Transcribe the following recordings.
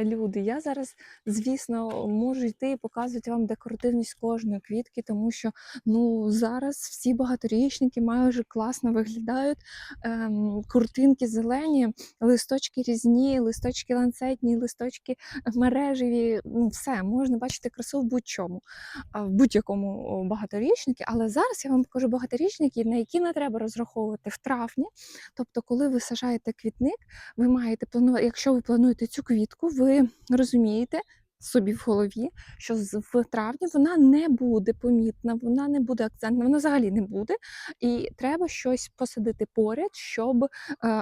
е, люди. Я зараз, звісно, можу йти і показувати вам декоративність кожної квітки, тому що ну зараз всі багаторічники майже класно виглядають. Ем, куртинки зелені, листочки різні, листочки ланцетні, листочки мережеві. Ну, все можна бачити красу в будь-чому, в будь-якому багаторічнику. Але зараз я вам покажу багаторічники, на які не треба розраховувати в травні. Тобто, коли ви сажаєте квітник, ви маєте планувати, якщо ви плануєте цю квітку, ви розумієте. Собі в голові, що в травні вона не буде помітна, вона не буде акцентна, вона взагалі не буде. І треба щось посадити поряд, щоб е,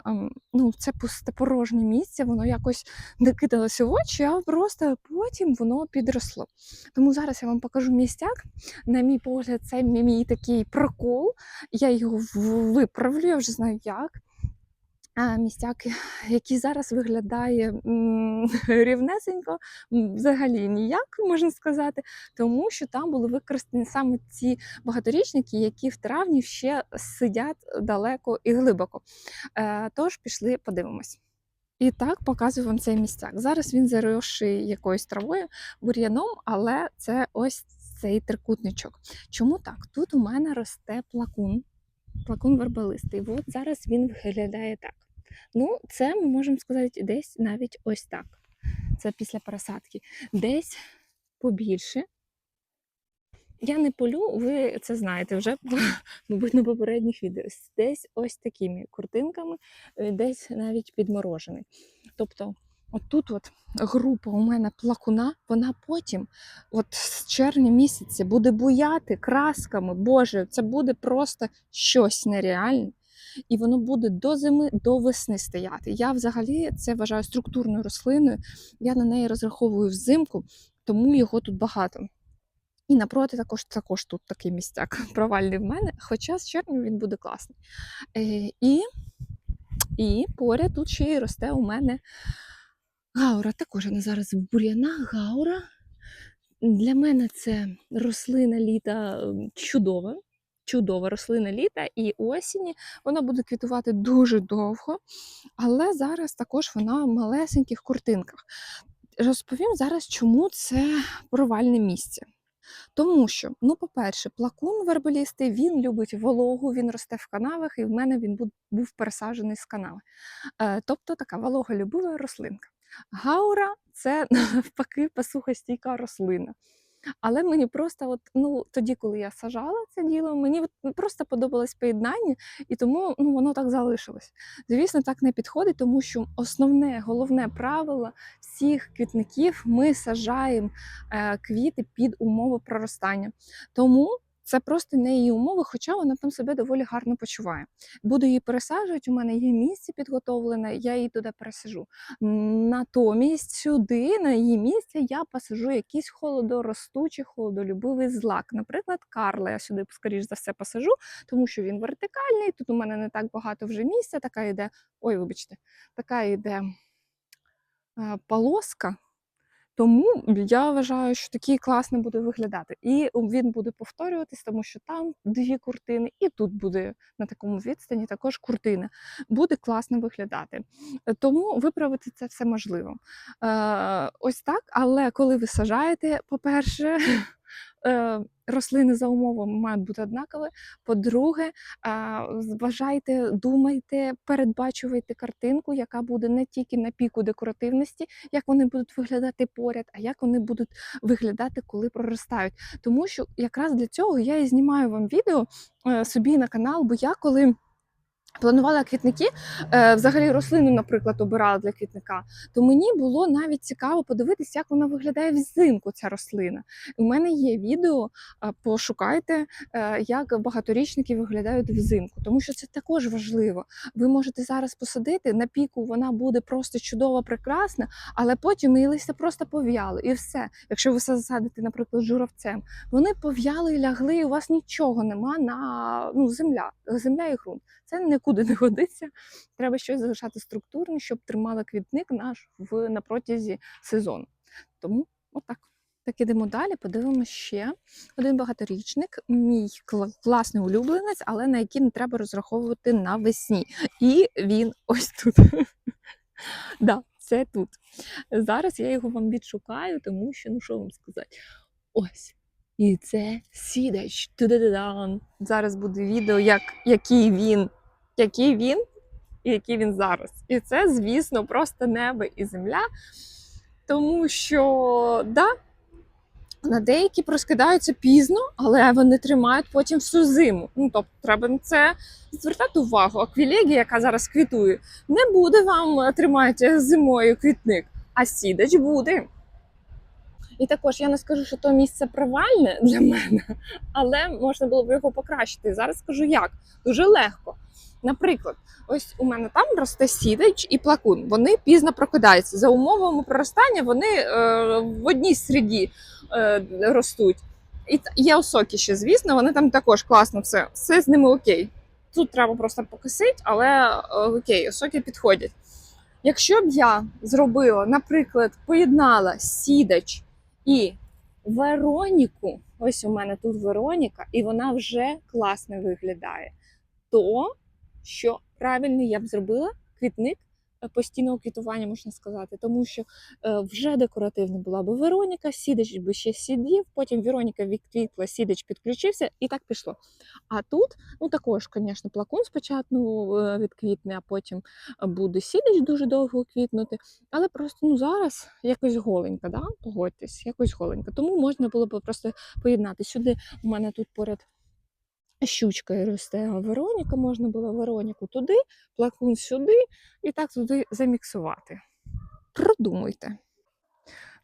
ем, ну, це пусте порожнє місце, воно якось не кидалося в очі, а просто потім воно підросло. Тому зараз я вам покажу містяк. На мій погляд, це мій такий прокол. Я його виправлю, я вже знаю як. А містяк, який зараз виглядає рівнесенько, взагалі ніяк можна сказати, тому що там були використані саме ці багаторічники, які в травні ще сидять далеко і глибоко. Е, тож пішли, подивимось. І так показую вам цей містяк. Зараз він заросший якоюсь травою, бур'яном, але це ось цей трикутничок. Чому так? Тут у мене росте плакун, плакун верболистий. От зараз він виглядає так. Ну, це ми можемо сказати десь навіть ось так. Це після пересадки. Десь побільше. Я не полю, ви це знаєте вже, мабуть, на попередніх відео. Десь ось такими куртинками, е, десь навіть підморожений. Тобто, отут от група у мене плакуна, вона потім, от з червня місяця, буде буяти красками. Боже, це буде просто щось нереальне. І воно буде до зими, до весни стояти. Я взагалі це вважаю структурною рослиною. Я на неї розраховую взимку, тому його тут багато. І напроти також, також тут такий містяк провальний в мене, хоча з червня він буде класний. Е, і, і поряд тут ще й росте у мене гаура. Також вона зараз в бур'янах гаура. Для мене це рослина літа ем, чудова. Чудова рослина літа і осені. Вона буде квітувати дуже довго, але зараз також вона в малесеньких куртинках. Розповім зараз, чому це провальне місце. Тому що, ну, по-перше, плакун верболістий, він любить вологу, він росте в канавах, і в мене він був, пересаджений з канави. Е, тобто така вологолюбива рослинка. Гаура це навпаки посухостійка рослина. Але мені просто, от, ну, тоді, коли я сажала це діло, мені от просто подобалось поєднання, і тому ну, воно так залишилось. Звісно, так не підходить, тому що основне, головне правило всіх квітників ми сажаємо е, квіти під умови проростання. Тому це просто не її умови, хоча вона там себе доволі гарно почуває. Буду її пересаджувати, у мене є місце підготовлене, я її туди пересажу. Натомість сюди, на її місце, я посажу якийсь холодоростучий, холодолюбивий злак. Наприклад, Карла я сюди, скоріш за все, посажу, тому що він вертикальний. Тут у мене не так багато вже місця, така йде. Ой, вибачте, така йде е, полоска. Тому я вважаю, що такий класно буде виглядати. І він буде повторюватись, тому що там дві куртини, і тут буде на такому відстані також куртина. Буде класно виглядати. Тому виправити це все можливо. Е, ось так, але коли ви сажаєте, по-перше, рослини за умовами мають бути однакові. По-друге, е, зважайте, думайте, передбачуйте картинку, яка буде не тільки на піку декоративності, як вони будуть виглядати поряд, а як вони будуть виглядати, коли проростають. Тому що якраз для цього я і знімаю вам відео е, собі на канал, бо я коли. Планувала квітники, е, взагалі рослину, наприклад, обирала для квітника, то мені було навіть цікаво подивитися, як вона виглядає взимку, ця рослина. У мене є відео, пошукайте, е, як багаторічники виглядають взимку, тому що це також важливо. Ви можете зараз посадити на піку, вона буде просто чудова, прекрасна, але потім її листя просто пов'яли, і все. Якщо ви засадите, наприклад, журавцем, вони пов'яли і лягли, і у вас нічого нема на ну, земля, земля і ґрунт. Це нікуди не годиться. Треба щось залишати структурне, щоб тримала квітник наш в на протязі сезону. Тому отак. Так ідемо далі, подивимося ще один багаторічник, мій кла- класний улюбленець, але на який не треба розраховувати навесні. І він ось тут. да, це тут. Зараз я його вам відшукаю, тому що, ну що вам сказати? Ось. І це сідач. Зараз буде відео, як, який він, який він і який він зараз. І це, звісно, просто небо і земля. Тому що, да, на деякі проскидаються пізно, але вони тримають потім всю зиму. Ну, тобто, треба на це звертати увагу. Аквілегія, яка зараз квітує, не буде вам тримати зимою квітник, а сідач буде. І також я не скажу, що то місце провальне для мене, але можна було б його покращити. Зараз скажу як. Дуже легко. Наприклад, ось у мене там росте сідач і плакун. Вони пізно прокидаються. За умовами проростання вони е, в одній середі е, ростуть. І є осоки ще, звісно, вони там також класно все. Все з ними окей. Тут треба просто покосити, але е, окей, осоки підходять. Якщо б я зробила, наприклад, поєднала сідач і Вероніку, ось у мене тут Вероніка, і вона вже класно виглядає, то що правильно я б зробила квітник е, постійного квітування, можна сказати, тому що е, вже декоративна була б Вероніка, сідач би ще сидів, потім Вероніка відквітла, сідач підключився, і так пішло. А тут, ну також, звісно, плакун спочатку е, відквітне, а потім буде сідач дуже довго квітнути. Але просто ну зараз якось голенька, да? погодьтесь, якось голенька. Тому можна було б просто поєднати. Сюди у мене тут поряд щучка росте, а Вероніка можна було Вероніку туди, плакун сюди і так туди заміксувати. Продумуйте.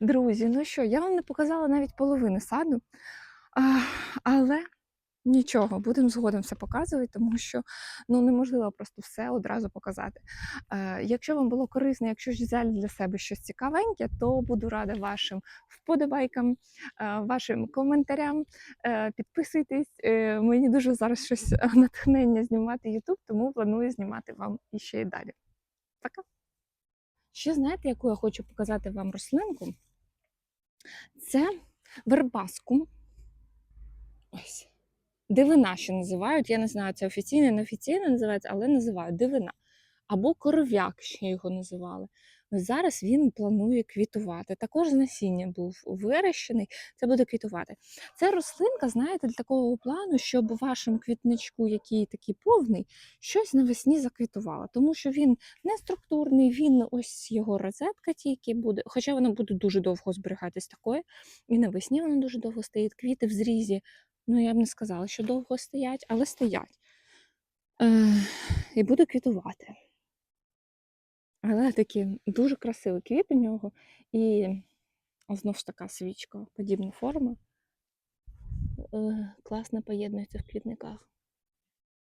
Друзі, ну що, я вам не показала навіть половини саду, але нічого, будемо згодом все показувати, тому що ну, неможливо просто все одразу показати. Е, якщо вам було корисно, якщо ж взяли для себе щось цікавеньке, то буду рада вашим вподобайкам, е, вашим коментарям. Е, підписуйтесь. Е, мені дуже зараз щось е, натхнення знімати YouTube, тому планую знімати вам іще і далі. Пока! Ще знаєте, яку я хочу показати вам рослинку? Це вербаску. Ось. Дивина, що називають. Я не знаю, це офіційно, неофіційно називається, але називають дивина. Або коров'як, ще його називали. Ось зараз він планує квітувати. Також з насіння був вирощений, це буде квітувати. Це рослинка, знаєте, для такого плану, щоб у вашому квітничку, який такий повний, щось навесні заквітувало. Тому що він не структурний, він ось його розетка тільки буде, хоча вона буде дуже довго зберігатись такою. І навесні вона дуже довго стоїть. Квіти в зрізі. Ну, я б не сказала, що довго стоять, але стоять. Е, і буде квітувати. Але такі дуже красивий квіт у нього. І знову ж така свічка, подібна форма. Е, класно поєднується в квітниках.